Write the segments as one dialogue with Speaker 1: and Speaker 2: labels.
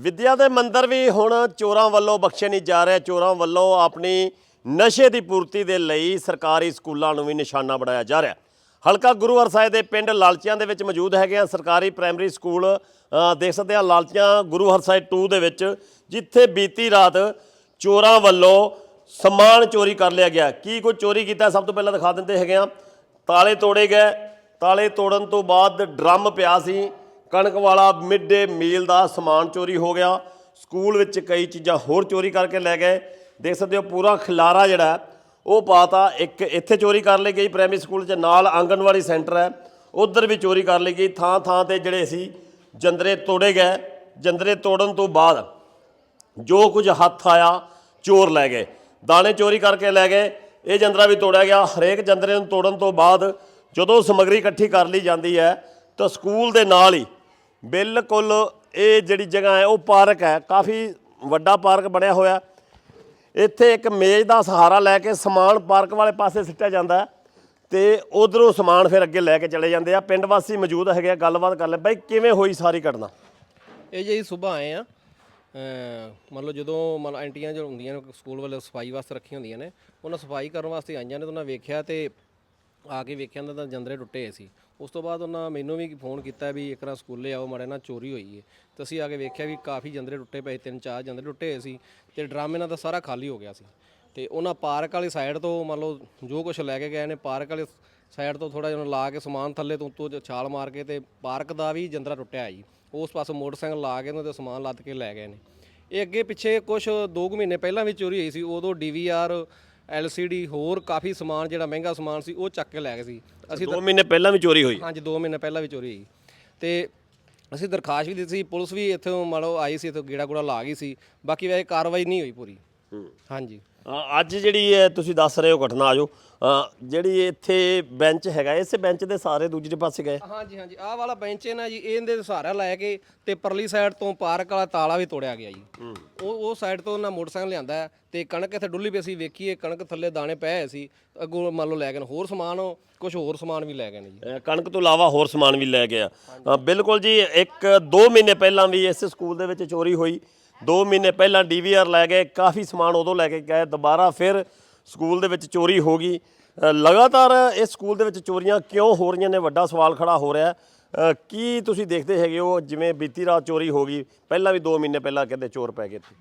Speaker 1: ਵਿੱਦਿਆ ਦੇ ਮੰਦਰ ਵੀ ਹੁਣ ਚੋਰਾਂ ਵੱਲੋਂ ਬਖਸ਼ੇ ਨਹੀਂ ਜਾ ਰਿਹਾ। ਚੋਰਾਂ ਵੱਲੋਂ ਆਪਣੀ ਨਸ਼ੇ ਦੀ ਪੂਰਤੀ ਦੇ ਲਈ ਸਰਕਾਰੀ ਸਕੂਲਾਂ ਨੂੰ ਵੀ ਨਿਸ਼ਾਨਾ ਬਣਾਇਆ ਜਾ ਰਿਹਾ। ਹਲਕਾ ਗੁਰੂ ਸਾਹਿਬ ਦੇ ਪਿੰਡ ਲਾਲਚੀਆਂ ਦੇ ਵਿੱਚ ਮੌਜੂਦ ਹੈਗੇ ਆ ਸਰਕਾਰੀ ਪ੍ਰਾਇਮਰੀ ਸਕੂਲ। ਦੇਖ ਸਕਦੇ ਆ ਲਾਲਚੀਆਂ ਗੁਰੂ ਹਰਸਾਏ 2 ਦੇ ਵਿੱਚ, ਜਿੱਥੇ ਬੀਤੀ ਰਾਤ ਚੋਰਾਂ ਵੱਲੋਂ ਸਮਾਨ ਚੋਰੀ ਕਰ ਲਿਆ ਗਿਆ। ਕੀ ਕੋਈ ਚੋਰੀ ਕੀਤਾ ਸਭ ਤੋਂ ਪਹਿਲਾਂ ਦਿਖਾ ਦਿੰਦੇ ਹੈਗੇ ਆ। ਤਾਲੇ ਤੋੜੇ ਗਏ। ਤਾਲੇ ਤੋੜਨ ਤੋਂ ਬਾਅਦ ਡਰਮ ਪਿਆ ਸੀ। ਕਣਕ ਵਾਲਾ ਮਿਡ ਡੇ ਮੀਲ ਦਾ ਸਮਾਨ ਚੋਰੀ ਹੋ ਗਿਆ। ਸਕੂਲ ਵਿੱਚ ਕਈ ਚੀਜ਼ਾਂ ਹੋਰ ਚੋਰੀ ਕਰਕੇ ਲੈ ਗਏ। ਦੇਖ ਸਕਦੇ ਹੋ ਪੂਰਾ ਖਿਲਾਰਾ ਜਿਹੜਾ ਹੈ, ਉਹ ਪਾਤਾ। ਇੱਕ ਇੱਥੇ ਚੋਰੀ ਕਰ ਲਈ ਗਈ ਪ੍ਰਾਇਮਰੀ ਸਕੂਲ 'ਚ ਨਾਲ ਆਂਗਣਵਾੜੀ ਸੈਂਟਰ ਹੈ। ਉਧਰ ਵੀ ਚੋਰੀ ਕਰ ਲਈ ਗਈ। ਥਾਂ ਥਾਂ ਤੇ ਜਿਹੜੇ ਸੀ ਜੰਦਰੇ ਤੋੜੇ ਗਏ। ਜੰਦਰੇ ਤੋੜਨ ਤੋਂ ਬਾਅਦ ਜੋ ਕੁਝ ਹੱਥ ਆਇਆ ਚੋਰ ਲੈ ਗਏ। ਦਾਣੇ ਚੋਰੀ ਕਰਕੇ ਲੈ ਗਏ। ਇਹ ਜੰਦਰਾ ਵੀ ਤੋੜਿਆ ਗਿਆ। ਹਰੇਕ ਜੰਦਰੇ ਨੂੰ ਤੋੜਨ ਤੋਂ ਬਾਅਦ ਜਦੋਂ ਸਮੱਗਰੀ ਇਕੱਠੀ ਕਰ ਲਈ ਜਾਂਦੀ ਹੈ ਤਾਂ ਸਕੂਲ ਦੇ ਨਾਲ ਹੀ ਬਿਲਕੁਲ ਇਹ ਜਿਹੜੀ ਜਗ੍ਹਾ ਹੈ, ਉਹ ਪਾਰਕ ਹੈ। ਕਾਫੀ ਵੱਡਾ ਪਾਰਕ ਬਣਿਆ ਹੋਇਆ। ਇੱਥੇ ਇੱਕ ਮੇਜ਼ ਦਾ ਸਹਾਰਾ ਲੈ ਕੇ ਸਮਾਨ ਪਾਰਕ ਵਾਲੇ ਪਾਸੇ ਸਿੱਟਿਆ ਜਾਂਦਾ ਹੈ ਤੇ ਉਧਰੋਂ ਸਮਾਨ ਫਿਰ ਅੱਗੇ ਲੈ ਕੇ ਚਲੇ ਜਾਂਦੇ ਆ। ਪਿੰਡ ਵਾਸੀ ਮੌਜੂਦ ਹੈਗੇ ਆ, ਗੱਲਬਾਤ ਕਰ ਲੈ। ਬਾਈ, ਕਿਵੇਂ ਹੋਈ ਸਾਰੀ ਘਟਨਾ?
Speaker 2: ਇਹ ਜੀ ਸਵੇਰ ਆਏ ਆ। ਅਮ ਮੰਨ ਲਓ ਜਦੋਂ, ਮੰਨ ਲਓ ਆਂਟੀਆਂ ਜੋ ਹੁੰਦੀਆਂ ਨੇ, ਸਕੂਲ ਵੱਲੋਂ ਸਫ਼ਾਈ ਵਾਸਤੇ ਰੱਖੀਆਂ ਹੁੰਦੀਆਂ ਨੇ, ਉਹਨਾਂ ਸਫ਼ਾਈ ਕਰਨ ਵਾਸਤੇ ਆਈਆਂ ਨੇ ਤਾਂ ਉਹਨਾਂ ਵੇਖਿਆ ਤੇ ਆ ਕੇ ਵੇਖਿਆ ਤਾਂ ਜੰਦਰੇ ਟੁੱਟੇ ਹੋਏ ਸੀ। ਉਸ ਤੋਂ ਬਾਅਦ ਉਹਨਾਂ ਮੈਨੂੰ ਵੀ ਫੋਨ ਕੀਤਾ ਵੀ ਇੱਕ ਨਾ ਸਕੂਲੇ ਆਓ, ਮਾੜੇ ਨਾਲ ਚੋਰੀ ਹੋਈ ਹੈ ਤੇ ਅਸੀਂ ਆ ਕੇ ਵੇਖਿਆ ਵੀ ਕਾਫੀ ਜੰਦਰੇ ਟੁੱਟੇ ਪਏ, ਤਿੰਨ ਚਾਰ ਜੰਦਰੇ ਟੁੱਟੇ ਹੋਏ ਸੀ ਤੇ ਡਰਮ ਇਹਨਾਂ ਦਾ ਸਾਰਾ ਖਾਲੀ ਹੋ ਗਿਆ ਸੀ। ਤੇ ਉਹਨਾਂ ਪਾਰਕ ਵਾਲੀ ਸਾਈਡ ਤੋਂ ਮੰਨ ਲਓ ਜੋ ਕੁਝ ਲੈ ਕੇ ਗਏ ਨੇ, ਪਾਰਕ ਵਾਲੀ ਸਾਈਡ ਤੋਂ ਥੋੜਾ ਜਿਹਾ ਲਾ ਕੇ ਸਮਾਨ ਥੱਲੇ ਤੋਂ ਉੱਤੋਂ ਛਾਲ ਮਾਰ ਕੇ ਤੇ ਪਾਰਕ ਦਾ ਵੀ ਜੰਦਰਾ ਟੁੱਟਿਆ ਜੀ। ਉਸ ਪਾਸੇ ਮੋਟਰਸਾਈਕਲ ਲਾ ਕੇ ਉਹਨਾਂ ਦੇ ਸਮਾਨ ਲੱਦ ਕੇ ਲੈ ਗਏ ਨੇ। ਇਹ ਅੱਗੇ ਪਿੱਛੇ ਕੁਝ 2 ਮਹੀਨੇ ਪਹਿਲਾਂ ਵੀ ਚੋਰੀ ਹੋਈ ਸੀ, ਉਦੋਂ ਡੀਵੀਆਰ ਐਲਸੀਡੀ ਹੋਰ ਕਾਫੀ ਸਮਾਨ ਜਿਹੜਾ ਮਹਿੰਗਾ ਸਮਾਨ ਸੀ ਉਹ ਚੱਕ ਕੇ ਲੈ ਗਏ ਸੀ। ਅਸੀਂ
Speaker 1: 2 ਮਹੀਨੇ ਪਹਿਲਾਂ ਵੀ ਚੋਰੀ ਹੋਈ?
Speaker 2: ਹਾਂਜੀ 2 ਮਹੀਨੇ ਪਹਿਲਾਂ ਵੀ ਚੋਰੀ ਹੋਈ। ਤੇ ਅਸੀਂ ਦਰਖਾਸਤ ਵੀ ਦਿੱਤੀ ਸੀ ਪੁਲਿਸ ਵੀ ਇੱਥੋਂ ਲਓ ਆਈ ਸੀ ਇੱਥੋਂ ਗੇੜਾ ਗੂੜਾ ਲਾ ਗਈ ਸੀ। ਬਾਕੀ ਵੈਸੇ ਕਾਰਵਾਈ ਨਹੀਂ ਹੋਈ ਪੂਰੀ। ਹਾਂਜੀ।
Speaker 1: ਅ, ਅੱਜ ਜਿਹੜੀ ਹੈ ਤੁਸੀਂ ਦੱਸ ਰਹੇ ਹੋ ਘਟਨਾ ਆਜੋ। ਜਿਹੜੀ ਇੱਥੇ ਬੈਂਚ ਹੈਗਾ ਇਸੇ ਬੈਂਚ ਦੇ ਸਾਰੇ ਦੂਜੇ ਪਾਸੇ ਗਏ।
Speaker 2: ਹਾਂਜੀ ਹਾਂਜੀ। ਆਹ ਵਾਲਾ ਬੈਂਚ ਹੈ ਨਾ ਜੀ ਇਹਦੇ ਸਹਾਰਾ ਲੈ ਕੇ ਤੇ ਪਰਲੀ ਸਾਈਡ ਤੋਂ ਪਾਰਕ ਵਾਲਾ ਤਾਲਾ ਵੀ ਤੋੜਿਆ ਗਿਆ ਜੀ। ਉਹ ਉਹ ਸਾਈਡ ਤੋਂ ਨਾ ਮੋਟਰਸਾਈਕਲ ਲਿਆਂਦਾ ਹੈ ਤੇ ਕਣਕ ਇੱਥੇ ਡੁੱਲੀ ਪਈ ਸੀ ਵੇਖੀਏ ਕਣਕ ਥੱਲੇ ਦਾਣੇ ਪਏ ਹੋਏ ਸੀ। ਅੱਗੋਂ ਮੰਨ ਲਓ ਲੈ ਗਏ ਨੇ ਹੋਰ ਸਮਾਨ ਕੁਝ ਹੋਰ ਸਮਾਨ ਵੀ ਲੈ ਗਏ ਨੇ ਜੀ।
Speaker 1: ਅ, ਕਣਕ ਤੋਂ ਇਲਾਵਾ ਹੋਰ ਸਮਾਨ ਵੀ ਲੈ ਗਿਆ। ਬਿਲਕੁਲ ਜੀ ਇੱਕ 2 ਮਹੀਨੇ ਪਹਿਲਾਂ ਵੀ ਇਸ ਸਕੂਲ ਦੇ ਵਿੱਚ ਚੋਰੀ ਹੋਈ। 2 ਮਹੀਨੇ ਪਹਿਲਾਂ ਡੀਵੀਆਰ ਲੈ ਗਏ, ਕਾਫੀ ਸਮਾਨ ਉਦੋਂ ਲੈ ਕੇ ਗਏ, ਦੁਬਾਰਾ ਫਿਰ ਸਕੂਲ ਦੇ ਵਿੱਚ ਚੋਰੀ ਹੋ ਗਈ। ਲਗਾਤਾਰ ਇਸ ਸਕੂਲ ਦੇ ਵਿੱਚ ਚੋਰੀਆਂ ਕਿਉਂ ਹੋ ਰਹੀਆਂ ਨੇ? ਵੱਡਾ ਸਵਾਲ ਖੜਾ ਹੋ ਰਿਹਾ ਕੀ ਤੁਸੀਂ ਦੇਖਦੇ ਹੈਗੇ ਹੋ ਜਿਵੇਂ ਬੀਤੀ ਰਾਤ ਚੋਰੀ ਹੋ ਗਈ, ਪਹਿਲਾਂ ਵੀ 2 ਮਹੀਨੇ ਪਹਿਲਾਂ ਕਹਿੰਦੇ ਚੋਰ ਪੈ ਗਏ ਇੱਥੇ?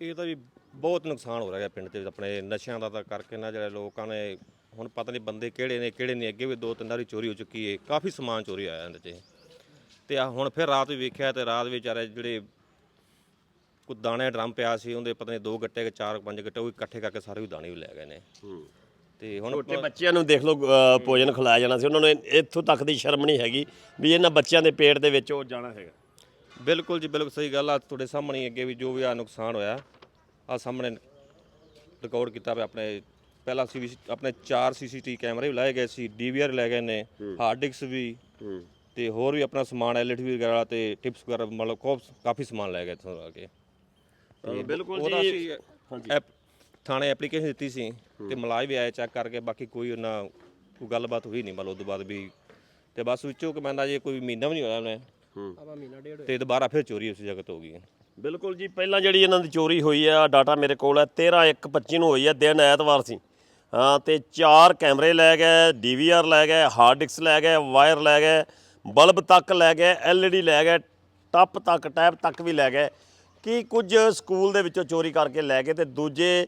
Speaker 3: ਇਹ ਤਾਂ ਵੀ ਬਹੁਤ ਨੁਕਸਾਨ ਹੋ ਰਿਹਾ ਪਿੰਡ 'ਚ ਆਪਣੇ ਨਸ਼ਿਆਂ ਦਾ ਤਾਂ ਕਰਕੇ ਨਾ ਜਿਹੜੇ ਲੋਕਾਂ ਨੇ, ਹੁਣ ਪਤਾ ਨਹੀਂ ਬੰਦੇ ਕਿਹੜੇ ਨੇ ਕਿਹੜੇ ਨੇ ਅੱਗੇ ਵੀ ਦੋ ਤਿੰਨ ਵਾਰੀ ਚੋਰੀ ਹੋ ਚੁੱਕੀ ਹੈ, ਕਾਫੀ ਸਮਾਨ ਚੋਰੀ ਹੋਇਆ ਇਹਦੇ 'ਚ ਤੇ ਆ ਹੁਣ ਫਿਰ ਰਾਤ ਵੀ ਵੇਖਿਆ ਤੇ ਰਾਤ ਵਿਚਾਰੇ ਜਿਹੜੇ ਕੋ ਦਾਣੇ ਡਰਮ ਪਿਆ ਸੀ ਉਹਦੇ ਪਤਾ ਨਹੀਂ ਦੋ ਗੱਟੇ ਕਿ ਚਾਰ ਪੰਜ ਗੱਟੇ ਉਹ ਇਕੱਠੇ ਕਰਕੇ ਸਾਰੇ ਵੀ ਦਾਣੇ ਵੀ ਲੈ ਗਏ ਨੇ। ਤੇ ਹੁਣ
Speaker 1: ਛੋਟੇ ਬੱਚਿਆਂ ਨੂੰ ਦੇਖ ਲਓ ਅ, ਭੋਜਨ ਖਿਲਾਇਆ ਜਾਣਾ ਸੀ ਉਹਨਾਂ ਨੂੰ ਇੱਥੋਂ ਤੱਕ ਦੀ ਸ਼ਰਮ ਨਹੀਂ ਹੈਗੀ ਵੀ ਇਹਨਾਂ ਬੱਚਿਆਂ ਦੇ ਪੇਟ ਦੇ ਵਿੱਚ ਉਹ ਜਾਣਾ ਹੈਗਾ।
Speaker 3: ਬਿਲਕੁਲ ਜੀ ਬਿਲਕੁਲ ਸਹੀ ਗੱਲ ਆ ਤੁਹਾਡੇ ਸਾਹਮਣੇ ਹੀ ਅੱਗੇ ਵੀ ਜੋ ਵੀ ਆ ਨੁਕਸਾਨ ਹੋਇਆ ਆ ਸਾਹਮਣੇ ਰਿਕਾਰਡ ਕੀਤਾ ਪਿਆ ਆਪਣੇ ਪਹਿਲਾਂ ਸੀ ਆਪਣੇ 4 ਸੀਸੀਟੀ ਕੈਮਰੇ ਵੀ ਲਾਏ ਗਏ ਸੀ ਡੀਵੀਆਰ ਲੈ ਗਏ ਨੇ ਹਾਰਡ ਡਿਸਕ ਵੀ ਤੇ ਹੋਰ ਵੀ ਆਪਣਾ ਸਮਾਨ ਐਲਈਡੀ ਵਗੈਰਾ ਤੇ ਟਿਪਸ ਵਗੈਰਾ ਮਤਲਬ ਕੋਪਸ ਕਾਫੀ ਸਮਾਨ ਲੈ ਗਏ ਇੱਥੋਂ ਆ ਕੇ। ਤੇ
Speaker 1: ਬਿਲਕੁਲ
Speaker 3: ਉਹਦਾ
Speaker 1: ਜੀ।
Speaker 3: ਅਸੀਂ ਐਪ- ਥਾਣੇ ਐਪਲੀਕੇਸ਼ਨ ਦਿੱਤੀ ਸੀ ਤੇ ਮਲਾਜ ਵੀ ਆਏ ਚੈੱਕ ਕਰਕੇ ਬਾਕੀ ਕੋਈ ਉਹਨਾਂ ਕੋਈ ਗੱਲਬਾਤ ਹੋਈ ਨਹੀਂ ਮਤਲਬ ਉਦੋਂ ਬਾਅਦ ਵੀ ਤੇ ਬਸ ਵਿੱਚੋਂ ਕਿ ਮੈਂਦਾ ਜੇ ਕੋਈ ਮਹੀਨਾ ਵੀ ਨਹੀਂ ਹੋਇਆ ਉਹਨੇ
Speaker 2: ਆਪਾਂ ਮਹੀਨਾ ਡੇਢ
Speaker 3: ਤੇ ਦੁਬਾਰਾ ਫਿਰ ਚੋਰੀ ਉਸੇ ਜਗ੍ਹਾ ਤੋਂ ਹੋ ਗਈ
Speaker 1: ਬਿਲਕੁਲ ਜੀ ਪਹਿਲਾਂ ਜਿਹੜੀ ਇਹਨਾਂ ਦੀ ਚੋਰੀ ਹੋਈ ਆ ਡਾਟਾ ਮੇਰੇ ਕੋਲ ਹੈ 13 1 25 ਨੂੰ ਹੋਈ ਹੈ ਦਿਨ ਐਤਵਾਰ ਸੀ। ਹਾਂ ਤੇ ਚਾਰ ਕੈਮਰੇ ਲੈ ਗਏ ਡੀਵੀਆਰ ਲੈ ਗਏ ਹਾਰਡ ਡਿਸਕ ਲੈ ਗਏ ਵਾਇਰ ਲੈ ਗਏ ਬਲਬ ਤੱਕ ਲੈ ਗਏ ਐਲਈਡੀ ਲੈ ਗਏ ਟੱਪ ਤੱਕ ਟੈਪ ਤੱਕ ਵੀ ਲੈ ਗਏ। ਕੀ ਕੁਝ ਸਕੂਲ ਦੇ ਵਿੱਚੋਂ ਚੋਰੀ ਕਰਕੇ ਲੈ ਗਏ ਤੇ ਦੂਜੇ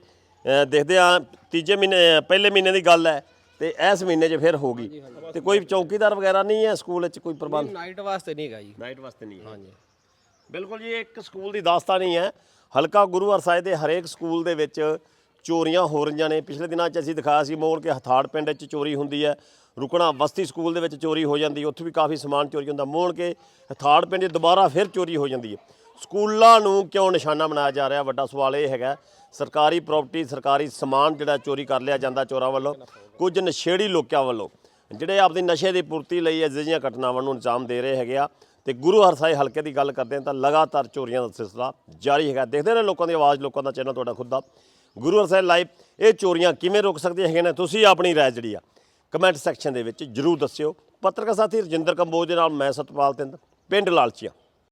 Speaker 1: ਦੇਖਦੇ ਆ ਤੀਜੇ ਮਹੀਨੇ ਪਹਿਲੇ ਮਹੀਨੇ ਦੀ ਗੱਲ ਹੈ ਤੇ ਇਸ ਮਹੀਨੇ 'ਚ ਫਿਰ ਹੋ ਗਈ। ਤੇ ਕੋਈ ਚੌਕੀਦਾਰ ਵਗੈਰਾ ਨਹੀਂ ਹੈ ਸਕੂਲ ਵਿੱਚ ਕੋਈ ਪ੍ਰਬੰਧ?
Speaker 2: ਨਾਈਟ ਵਾਸਤੇ ਨਹੀਂ ਹੈਗਾ ਜੀ।
Speaker 1: ਨਾਈਟ ਵਾਸਤੇ ਨਹੀਂ ਹੈ।
Speaker 2: ਹਾਂਜੀ।
Speaker 1: ਬਿਲਕੁਲ ਜੀ ਇੱਕ ਸਕੂਲ ਦੀ ਦਾਸਤਾਨੀ ਹੈ ਹਲਕਾ ਗੁਰੂ ਹਰਸਾਏ ਦੇ ਹਰੇਕ ਸਕੂਲ ਦੇ ਵਿੱਚ ਚੋਰੀਆਂ ਹੋ ਰਹੀਆਂ ਨੇ। ਪਿਛਲੇ ਦਿਨਾਂ 'ਚ ਅਸੀਂ ਦਿਖਾਇਆ ਸੀ ਮੋੜ ਕੇ ਹਥਾੜ ਪਿੰਡ 'ਚ ਚੋਰੀ ਹੁੰਦੀ ਹੈ। ਰੁਕਣਾ ਬਸਤੀ ਸਕੂਲ ਦੇ ਵਿੱਚ ਚੋਰੀ ਹੋ ਜਾਂਦੀ ਉੱਥੇ ਵੀ ਕਾਫੀ ਸਮਾਨ ਚੋਰੀ ਹੁੰਦਾ। ਮੋੜ ਕੇ ਹਥਾੜ ਪਿੰਡ 'ਚ ਦੁਬਾਰਾ ਫਿਰ ਚੋਰੀ ਹੋ ਜਾਂਦੀ ਹੈ। ਸਕੂਲਾਂ ਨੂੰ ਕਿਉਂ ਨਿਸ਼ਾਨਾ ਬਣਾਇਆ ਜਾ ਰਿਹਾ? ਵੱਡਾ ਸਵਾਲ ਇਹ ਹੈਗਾ, ਸਰਕਾਰੀ ਪ੍ਰਾਪਰਟੀ ਸਰਕਾਰੀ ਸਮਾਨ ਜਿਹੜਾ ਚੋਰੀ ਕਰ ਲਿਆ ਜਾਂਦਾ ਚੋਰਾਂ ਵੱਲੋਂ, ਕੁਝ ਨਸ਼ੇੜੀ ਲੋਕਾਂ ਵੱਲੋਂ। ਜਿਹੜੇ ਆਪਣੀ ਨਸ਼ੇ ਦੀ ਪੂਰਤੀ ਲਈ ਅਜਿਹੀਆਂ ਘਟਨਾਵਾਂ ਨੂੰ ਅੰਜਾਮ ਦੇ ਰਹੇ ਹੈਗੇ ਆ, ਤੇ ਗੁਰੂ ਹਰਸਾਏ ਹਲਕੇ ਦੀ ਗੱਲ ਕਰਦੇ ਹਾਂ ਤਾਂ ਲਗਾਤਾਰ ਚੋਰੀਆਂ ਦਾ ਸਿਲਸਿਲਾ ਜਾਰੀ ਹੈਗਾ। ਦੇਖਦੇ ਨੇ ਲੋਕਾਂ ਦੀ ਆਵਾਜ਼, ਲੋਕਾਂ ਦਾ ਚੈਨਲ ਤੁਹਾਡਾ ਖੁਦ ਦਾ। ਗੁਰੂ ਹਰਸਾਏ ਲਾਈਵ ਇਹ ਚੋਰੀਆਂ ਕਿਵੇਂ ਰੋਕ ਸਕਦੇ ਹੈਗੇ ਨੇ? ਤੁਸੀਂ ਆਪਣੀ ਰਾਏ ਜਿਹੜੀ ਆ ਕਮੈਂਟ ਸੈਕਸ਼ਨ ਦੇ ਵਿੱਚ ਜਰੂਰ ਦੱਸਿਓ। ਪੱਤਰਕਾਰ ਸਾਥੀ ਰਜਿੰਦਰ ਕੰਬੋਜ ਦੇ ਨਾਲ ਮੈਂ ਸਤਪਾਲ ਤਿੰਦ ਪਿੰਡ ਲਾਲਚੀਆ।